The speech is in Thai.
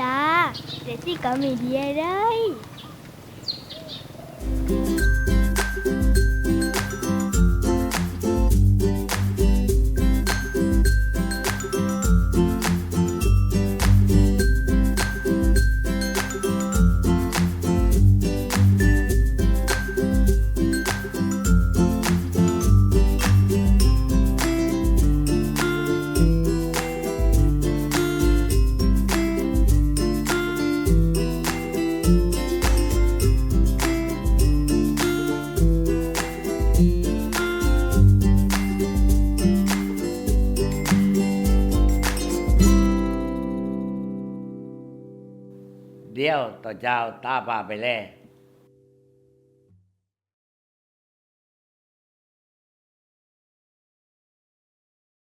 ตาแต่ที่ก็ไม่ดีอะไร เดียวต่อเจ้าตาพาไปแล่